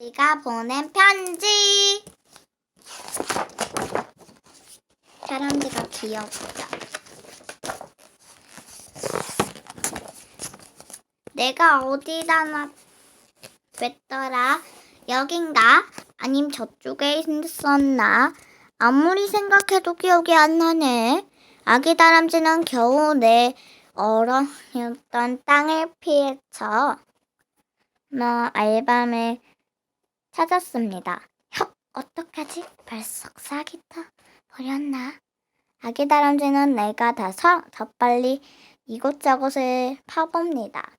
네가 보낸 편지. 다람쥐가 귀엽죠. 내가 어디다 놨더라? 여긴가? 아님 저쪽에 있었나? 아무리 생각해도 기억이 안 나네. 아기 다람쥐는 겨우 내 얼어있던 땅을 피해쳐 너 알밤을 찾았습니다. 혁, 어떡하지? 벌써 사기터 버렸나? 아기 다람쥐는 내가 다서 더 빨리 이곳저곳을 파봅니다.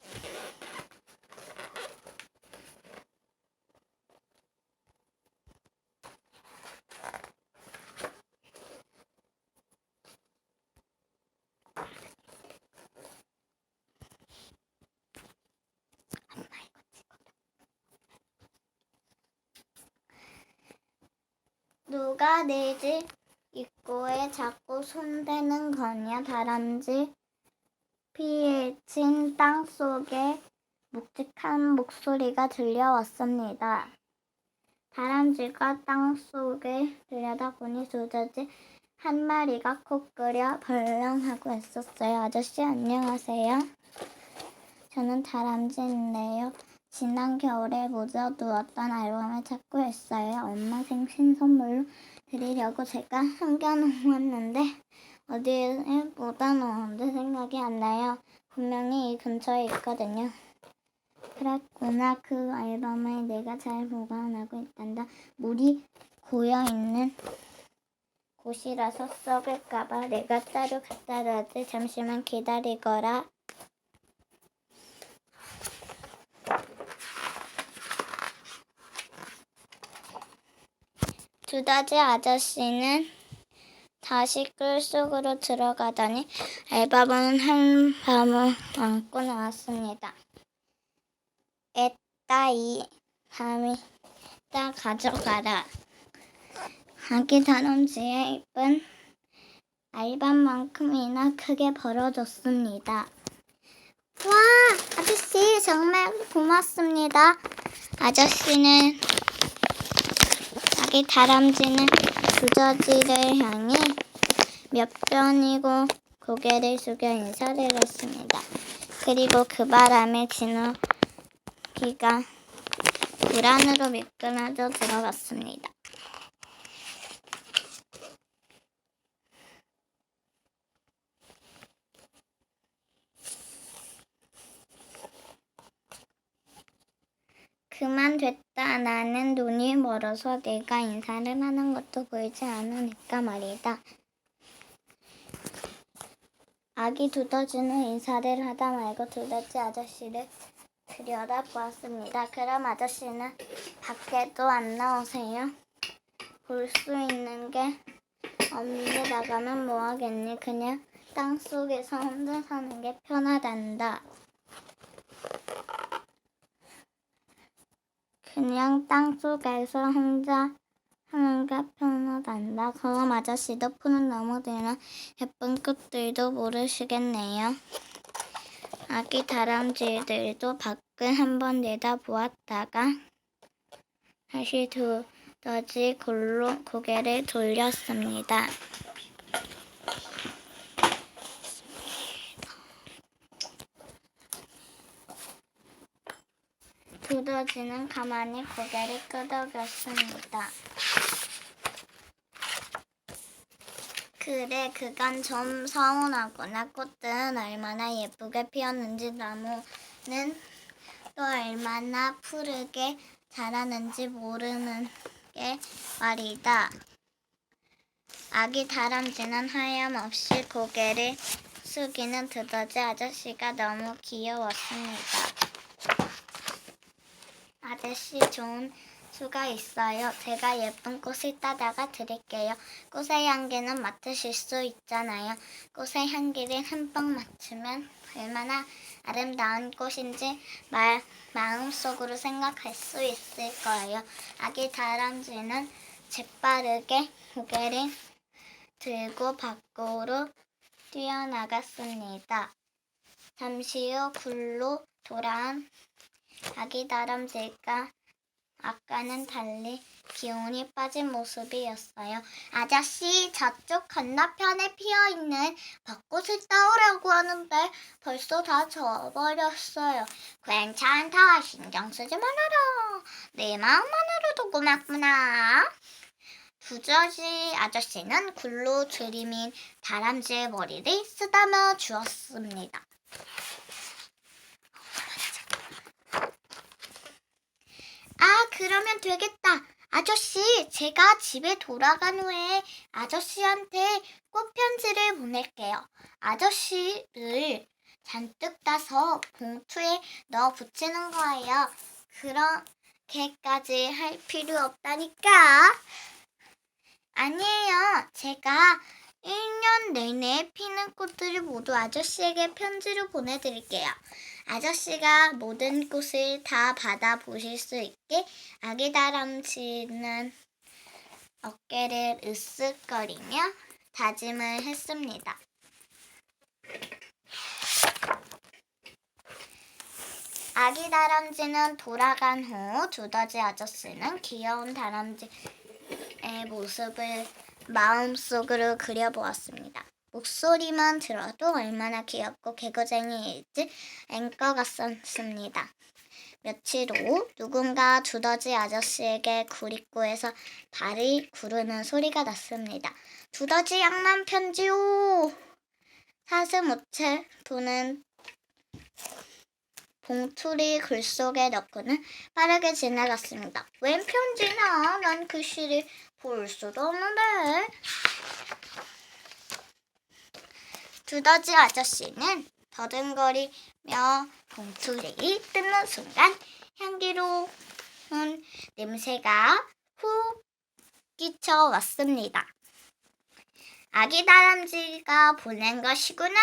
누가 내 집 입구에 자꾸 손대는 거냐 다람쥐 피해진 땅 속에 묵직한 목소리가 들려왔습니다. 다람쥐가 땅 속을 들여다보니 두더지 한 마리가 코 끓여 벌렁하고 있었어요. 아저씨 안녕하세요. 저는 다람쥐인데요. 지난 겨울에 묻어두었던 앨범을 찾고 있어요. 엄마 생신 선물로 드리려고 제가 숨겨놓았는데 어디에 묻어놓았는데 생각이 안 나요. 분명히 이 근처에 있거든요. 그랬구나. 그 앨범을 내가 잘 보관하고 있단다. 물이 고여있는 곳이라서 썩을까봐 내가 따로 갖다 놨지. 잠시만 기다리거라. 두더지 아저씨는 다시 꿀 속으로 들어가더니 앨범은 한 밤을 안고 나왔습니다. 에따 이 밤이다 가져가라. 아기 다람쥐의 입은 알밤만큼이나 크게 벌어졌습니다. 와, 아저씨 정말 고맙습니다. 아저씨는 아기 다람쥐는 두더지를 향해 몇 번이고 고개를 숙여 인사를 했습니다. 그리고 그 바람에 진흙이가 물 안으로 미끄러져 들어갔습니다. 그만 됐다. 나는 눈이 멀어서 내가 인사를 하는 것도 보이지 않으니까 말이다. 아기 두더지는 인사를 하다 말고 두더지 아저씨를 들여다 보았습니다. 그럼 아저씨는 밖에도 안 나오세요? 볼 수 있는 게 없는데 나가면 뭐 하겠니? 그냥 땅 속에서 혼자 사는 게 편하단다. 그냥 땅 속에서 혼자 하는 게 편하단다. 그럼 아저씨도 푸른 나무들이나 예쁜 꽃들도 모르시겠네요. 아기 다람쥐들도 밖을 한번 내다보았다가 다시 두 더지 골로 고개를 돌렸습니다. 두더지는 가만히 고개를 끄덕였습니다. 그래, 그건 좀 서운하구나. 꽃들은 얼마나 예쁘게 피었는지 나무는 또 얼마나 푸르게 자라는지 모르는 게 말이다. 아기 다람쥐는 하염없이 고개를 숙이는 두더지 아저씨가 너무 귀여웠습니다. 아저씨 좋은 수가 있어요. 제가 예쁜 꽃을 따다가 드릴게요. 꽃의 향기는 맡으실 수 있잖아요. 꽃의 향기를 흠뻑 맡으면 얼마나 아름다운 꽃인지 말, 마음속으로 생각할 수 있을 거예요. 아기 다람쥐는 재빠르게 고개를 들고 밖으로 뛰어나갔습니다. 잠시 후 굴로 돌아온 아기 다람쥐가 아까는 달리 기운이 빠진 모습이었어요. 아저씨, 저쪽 건너편에 피어 있는 벚꽃을 따오라고 하는데 벌써 다 져버렸어요. 괜찮다, 신경 쓰지 말아라. 내 마음만으로도 고맙구나. 두저지 아저씨는 굴로 들이민 다람쥐의 머리를 쓰다며 주었습니다. 아, 그러면 되겠다. 아저씨, 제가 집에 돌아간 후에 아저씨한테 꽃편지를 보낼게요. 아저씨를 잔뜩 따서 봉투에 넣어 붙이는 거예요. 그렇게까지 할 필요 없다니까. 아니에요. 제가 1년 내내 피는 꽃들을 모두 아저씨에게 편지로 보내드릴게요. 아저씨가 모든 꽃을 다 받아보실 수 있게 아기 다람쥐는 어깨를 으쓱거리며 다짐을 했습니다. 아기 다람쥐는 돌아간 후 두더지 아저씨는 귀여운 다람쥐의 모습을 마음속으로 그려보았습니다. 목소리만 들어도 얼마나 귀엽고 개구쟁이일지 알것 같았습니다. 며칠 후 누군가 두더지 아저씨에게 구리꼬에서 발을 구르는 소리가 났습니다. 두더지 양만 편지오! 사슴우체 부는 봉투리 글 속에 넣고는 빠르게 지나갔습니다. 웬 편지나? 난 글씨를 볼 수도 없는데. 두더지 아저씨는 더듬거리며 봉투를 뜯는 순간 향기로운 냄새가 훅 끼쳐 왔습니다. 아기 다람쥐가 보낸 것이구나.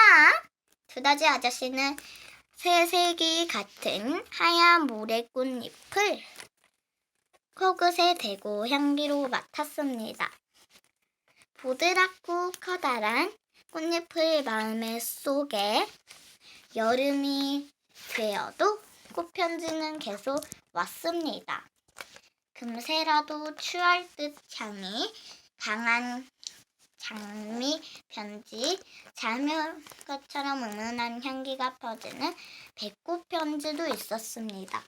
두더지 아저씨는 새색이 같은 하얀 모래꽃잎을 코끝에 대고 향기로 맡았습니다. 보드랍고 커다란 꽃잎을 마음의 속에 여름이 되어도 꽃편지는 계속 왔습니다. 금세라도 추할 듯 향이 강한 장미 편지, 자면 것처럼 은은한 향기가 퍼지는 배꽃 편지도 있었습니다.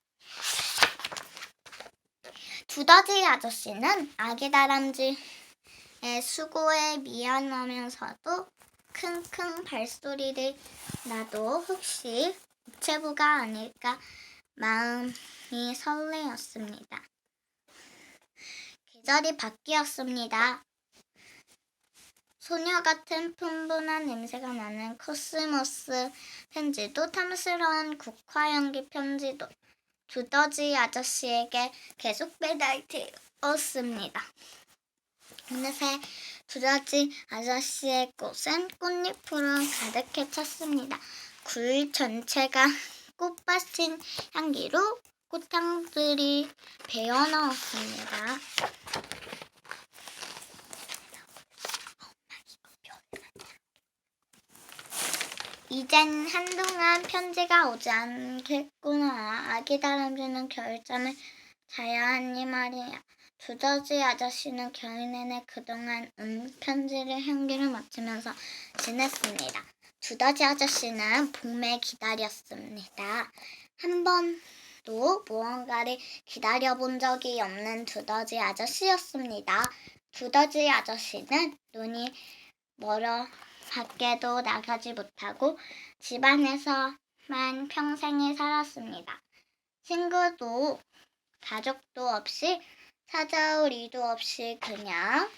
두더지 아저씨는 아기 다람쥐의 수고에 미안하면서도 킁킁 발소리를 나도 혹시 우체부가 아닐까 마음이 설레었습니다. 계절이 바뀌었습니다. 소녀 같은 풍부한 냄새가 나는 코스모스 편지도 탐스러운 국화 연기 편지도 두더지 아저씨에게 계속 배달되었습니다. 어느새 두더지 아저씨의 꽃은 꽃잎으로 가득해 찼습니다. 굴 전체가 꽃밭인 향기로 꽃향들이 배어 나왔습니다. 이젠 한동안 편지가 오지 않겠구나. 아기 다람쥐는 겨울잠을 자야 하니 말이야. 두더지 아저씨는 겨울 내내 그동안 은 편지를 향기를 맡으면서 지냈습니다. 두더지 아저씨는 봄에 기다렸습니다. 한 번도 무언가를 기다려본 적이 없는 두더지 아저씨였습니다. 두더지 아저씨는 눈이 멀어 밖에도 나가지 못하고 집안에서만 평생을 살았습니다. 친구도 가족도 없이 찾아올 이도 없이 그냥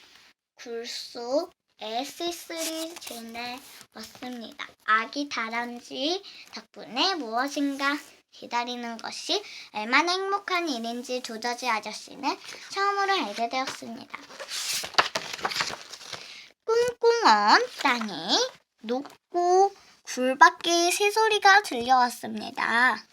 굴속에 쓸쓸히 지내왔습니다. 아기 다람쥐 덕분에 무엇인가 기다리는 것이 얼마나 행복한 일인지 두더지 아저씨는 처음으로 알게 되었습니다. 꽁꽁한 땅에 높고 굴밖에 새소리가 들려왔습니다.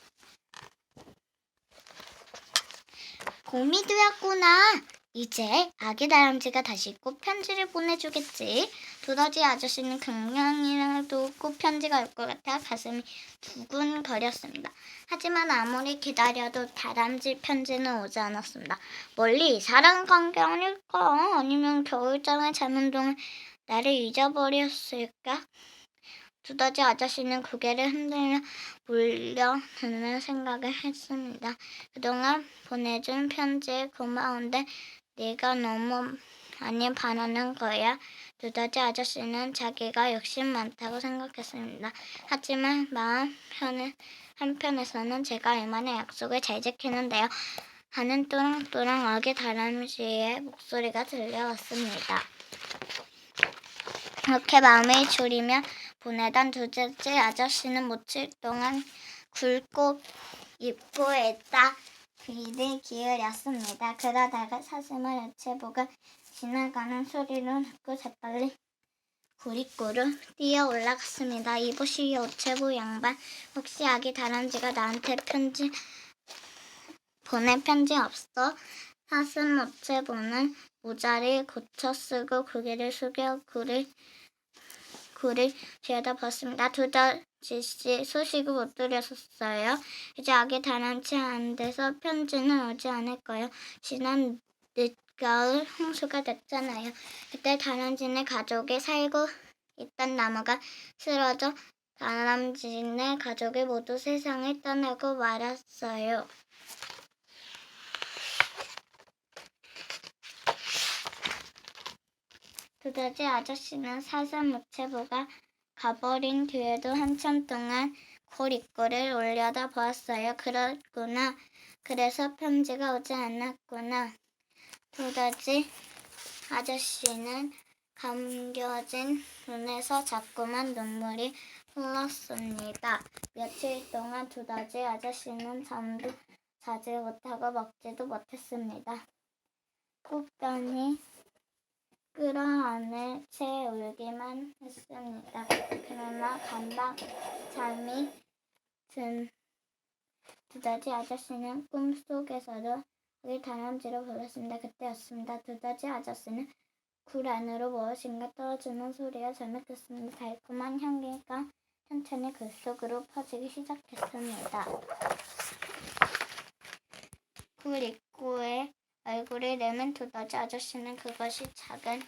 봄이 되었구나. 이제 아기 다람쥐가 다시 꽃 편지를 보내주겠지. 두더지 아저씨는 금년이라도 꽃 편지가 올 것 같아 가슴이 두근거렸습니다. 하지만 아무리 기다려도 다람쥐 편지는 오지 않았습니다. 멀리 이사라는 관계 아닐까? 아니면 겨울잠을 자는 동안 나를 잊어버렸을까? 두더지 아저씨는 고개를 흔들며 몰려드는 생각을 했습니다. 그동안 보내준 편지에 고마운데 네가 너무 많이 바라는 거야. 두더지 아저씨는 자기가 욕심 많다고 생각했습니다. 하지만 마음 편은 한편에서는 제가 얼마나 약속을 잘 지키는데요. 하는 또랑또랑 아기 다람쥐의 목소리가 들려왔습니다. 그렇게 마음을 졸이며 보내던 두더지 아저씨는 며칠 동안 굵고 입구에다 귀를 기울였습니다. 그러다가 사슴을 우체부가 지나가는 소리를 듣고 재빨리 구리구로 뛰어 올라갔습니다. 이보시오 우체부 양반 혹시 아기 다람쥐가 나한테 편지 보낸 편지 없어? 사슴 우체부는 모자를 고쳐 쓰고 고개를 숙여 굴을 굴을 들여다봤습니다. 두더지 씨 소식을 못 들으셨어요. 이제 아기 다람쥐 안 돼서 편지는 오지 않을 거예요. 지난 늦가을 홍수가 났잖아요. 그때 다람쥐네 가족이 살고 있던 나무가 쓰러져 다람쥐네 가족이 모두 세상을 떠나고 말았어요. 두더지 아저씨는 우체부가 가버린 뒤에도 한참 동안 고리꼬를 올려다 보았어요. 그렇구나. 그래서 편지가 오지 않았구나. 두더지 아저씨는 감겨진 눈에서 자꾸만 눈물이 흘렀습니다. 며칠 동안 두더지 아저씨는 잠도 자지 못하고 먹지도 못했습니다. 꽃변이 끌어 안을 채 울기만 했습니다. 그러나 감방 잠이 든 두더지 아저씨는 꿈속에서도 우리 다람쥐를 불렀습니다. 그때였습니다. 두더지 아저씨는 굴 안으로 무엇인가 떨어지는 소리가 전해 듣습니다. 달콤한 향기가 천천히 그 속으로 퍼지기 시작했습니다. 굴 입구에 얼굴을 내민 두더지 아저씨는 그것이 작은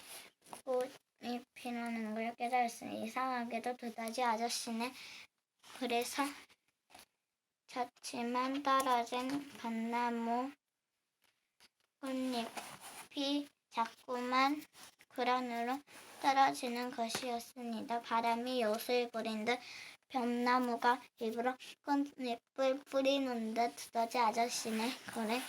꽃잎이라는 걸 깨달았습니다. 이상하게도 두더지 아저씨는 그래서 작지만 떨어진 벚나무 꽃잎이 자꾸만 굴 안으로 떨어지는 것이었습니다. 바람이 요술 부린 듯 벚나무가 일부러 꽃잎을 뿌리는 듯 두더지 아저씨는 굴을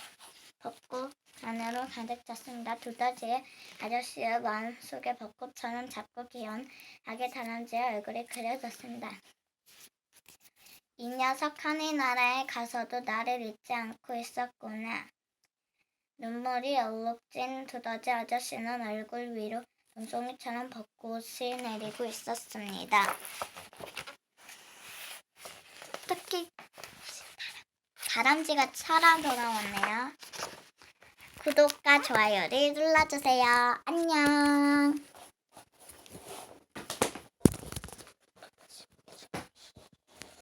벚꽃 안으로 가득 찼습니다. 두더지의 아저씨의 마음속에 벚꽃처럼 작고 귀여운 아기 다람쥐의 얼굴이 그려졌습니다. 이 녀석 하늘나라에 가서도 나를 잊지 않고 있었구나. 눈물이 얼룩진 두더지 아저씨는 얼굴 위로 눈송이처럼 벚꽃이 내리고 있었습니다. 특히 다람쥐가 살아 돌아왔네요. 구독과 좋아요를 눌러주세요. 안녕.